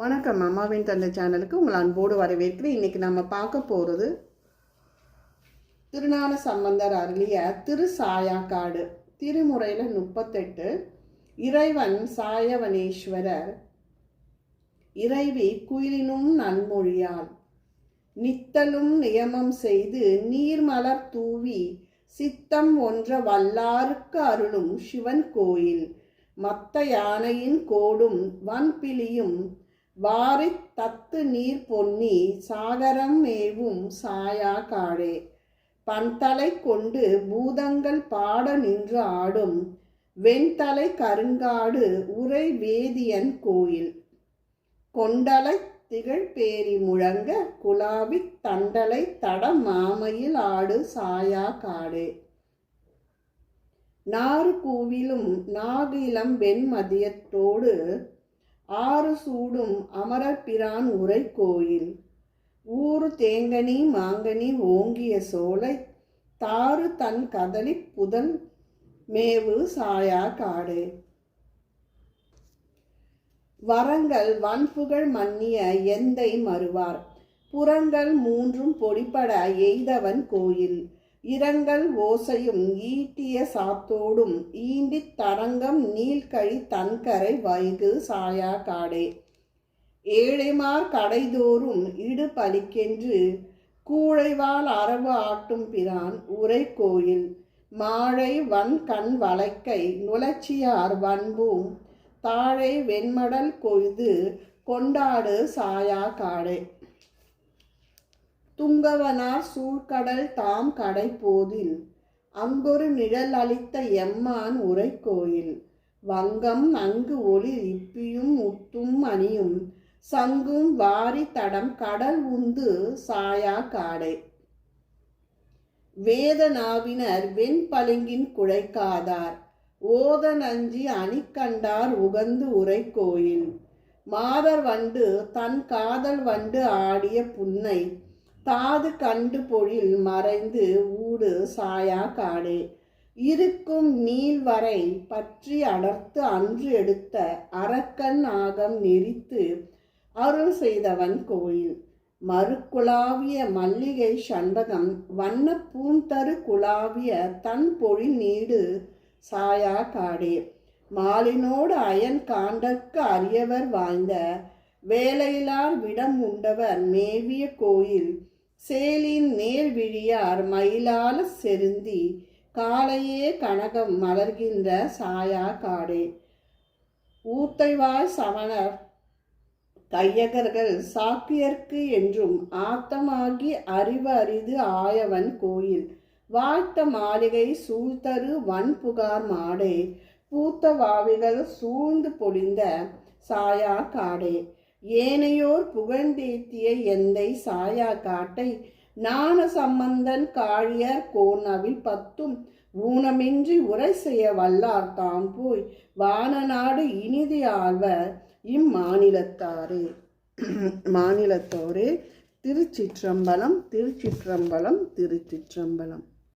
வணக்கம். அம்மாவின் தந்தை சேனலுக்கு உங்களை அன்போடு வரவேற்கிறேன். இன்னைக்கு நம்ம பார்க்க போகிறது திருநாள சம்பந்தர் அருளிய திரு சாயாக்காடு திருமுறையில் முப்பத்தெட்டு. இறைவன் சாயவனேஸ்வரர் இறைவி குயிலினும் நன்மொழியால் நித்தலும் நியமம் செய்து நீர்மலர் தூவி சித்தம் ஒன்ற வல்லாருக்கு அருளும் சிவன் கோயில். மத்த யானையின் கோடும் வன்பிலியும் வாரித் தத்து நீர் பொன்னி சாகரம் மேவும் சாயா காடே பன்தலை கொண்டு பூதங்கள் பாட நின்று ஆடும் வெண்தலை கருங்காடு உரை வேதியன் கோயில். கொண்டலை திகழ்பேரி முழங்க குலாவித் தண்டலை தட மாமையில் ஆடு சாயா காடே நாறு கூவிலும் நாகிலம் வெண்மதியத்தோடு ஆறு சூடும் அமரப்பிரான் உரை கோயில். ஊறு தேங்கனி மாங்கனி ஓங்கிய சோலை தாறு தன் கதலி புதல் மேவு சாயா காடு. வரங்கள் வன்புகழ் மன்னிய எந்தை மறுவார்? புறங்கள் மூன்றும் பொடிப்பட எய்தவன் கோயில். இரங்கல் ஓசையும் ஈட்டிய சாத்தோடும் ஈண்டித் தரங்கம் நீள்கழி தன்கரை வைகு சாயா காடே. ஏழைமார் கடைதோறும் இடு பலிக்கென்று கூழைவால் அரவு ஆட்டும் பிரான் உரை கோயில். மாழை வன் கண் வளைக்கை நுழச்சியார் வன்பூம் தாழை வெண்மடல் கொய்து கொண்டாடு சாயா காடே. துங்கவனார் சூழ்கடல் தாம் கடை போதில் அங்கொரு நிழல் அளித்த எம்மான் உரை கோயில் வங்கம் அங்கு ஒளி இப்பியும் முத்தும் அணியும் சங்கும் வாரி தடம் கடல் உந்து சாயா காடை. வேதனாவினர் வெண்பளிங்கின் குழைக்காதார் ஓத நஞ்சி அணிக்கண்டார் உகந்து உரை கோயில் மாதர் வண்டு தன் காதல் வண்டு ஆடிய புன்னை தாது கண்டு பொழில் மறைந்து ஊடு சாயா காடே. இருக்கும் நீள்வரை பற்றி அடர்த்து அன்று எடுத்த அரக்கன் ஆகம் நெறித்து அருள் செய்தவன் கோயில். மறுக்குலாவிய மல்லிகை சண்பகம் வண்ண பூந்தரு குலாவிய தன் பொழில் நீடு சாயா காடே. மாலினோடு அயன் காண்டற்கு அரியவர் வாழ்ந்த வேலையிலார் விடம் உண்டவர் மேவிய கோயில். சேலின் நேர் விழியார் மயிலால செருந்தி காலையே கனகம் மலர்கின்ற சாயா காடே. ஊத்தைவாய் சமணர் கையகர்கள் சாக்கியர்க்கு என்றும் ஆத்தமாகி அறிவு அரிது ஆயவன் கோயில். வாழ்த்த மாளிகை சூழ்த்தரு வன் புகார் மாடே. பூத்த வாவிகள் சூழ்ந்து பொழிந்த சாயா காடே. ஏனையோர் புகழ்ந்தேத்திய எந்தை சாயா காட்டை? ஞான சம்பந்தன் காழியர் கோணவில் பத்தும். ஊனமின்றி உரை செய்ய வல்லார் தாம் போய் வானநாடு இனிதி ஆழ்வர் இம்மாநிலத்தாரே. மாநிலத்தோரே. திருச்சிற்றம்பலம் திருச்சிற்றம்பலம் திருச்சிற்றம்பலம்.